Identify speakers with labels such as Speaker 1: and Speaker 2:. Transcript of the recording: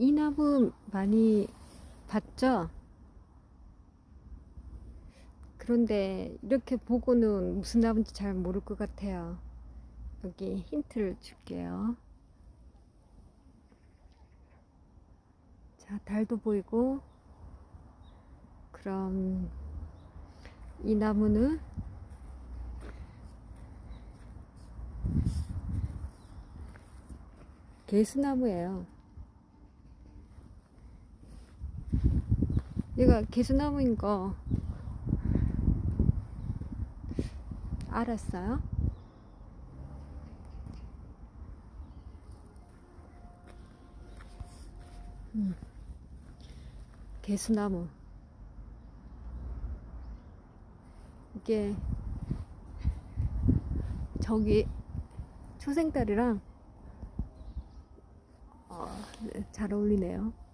Speaker 1: 이 나무 많이 봤죠? 그런데 이렇게 보고는 무슨 나무인지 잘 모를 것 같아요. 여기 힌트를 줄게요. 자, 달도 보이고, 그럼 이 나무는 개수나무예요. 얘가 개수나무인 거 알았어요? 음. 개수나무. 이게 저기 초생달이랑 어, 네, 잘 어울리네요.